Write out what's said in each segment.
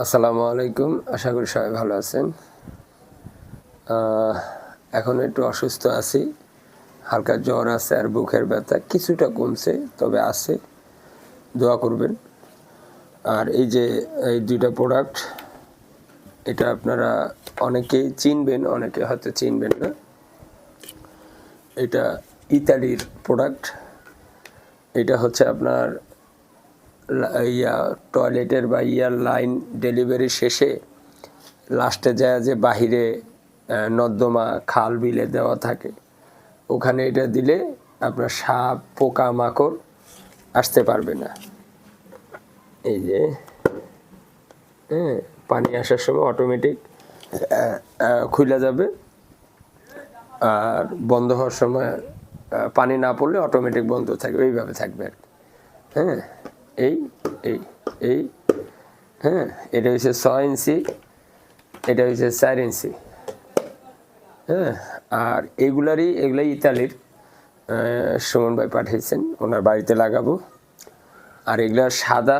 আসসালামু আলাইকুম। আশা করি সবাই ভালো আছেন। এখন একটু অসুস্থ আছি। হালকা জ্বর আছে আর বুকের ব্যথা কিছুটা কমছে, তবে আছে। দোয়া করবেন। আর এই যে, এই দুইটা প্রোডাক্ট এটা আপনারা অনেকেই চিনবেন, অনেকে হয়তো চিনবেন না। এটা ইতালির প্রোডাক্ট এটা হচ্ছে আপনার ইয়া টয়লেটের বা ইয়ার লাইন ডেলিভারি শেষে লাস্টে যায় যে বাহিরে নর্দমা খাল বিলে দেওয়া থাকে। ওখানে এটা দিলে আপনার সাপ পোকা মাকড় আসতে পারবে না। এই যে হ্যাঁ পানি আসার সময় অটোমেটিক খুলে যাবে। আর বন্ধ হওয়ার সময় পানি না পড়লে অটোমেটিক বন্ধ থাকবে এইভাবে থাকবে আর কি। হ্যাঁ। এই এই এই হ্যাঁ এটা হচ্ছে ছয় ইঞ্চি, এটা হচ্ছে চার ইঞ্চি হ্যাঁ আর এগুলারই, এগুলাই ইতালির সুমন ভাই পাঠিয়েছেন, ওনার বাড়িতে লাগাবো, আর এগুলার সাদা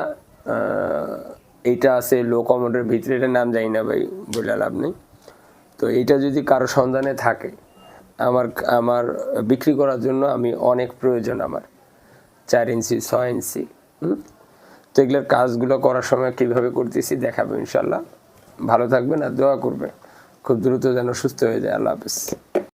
এইটা আছে লো কমোডের ভিতরে, এটার নাম জানি না ভাই বলে লাভ নেই, তো এইটা যদি কারও সন্ধানে থাকে, আমার আমার বিক্রি করার জন্য আমি অনেক প্রয়োজন আমার, চার ইঞ্চি, ছয় ইঞ্চি? তো এগুলোর কাজগুলো করার সময় কীভাবে করতেছি দেখাবো ইনশাল্লাহ ভালো থাকবেন আর দোয়া করবেন। খুব দ্রুত যেন সুস্থ হয়ে যায়। আল্লাহ হাফিজ।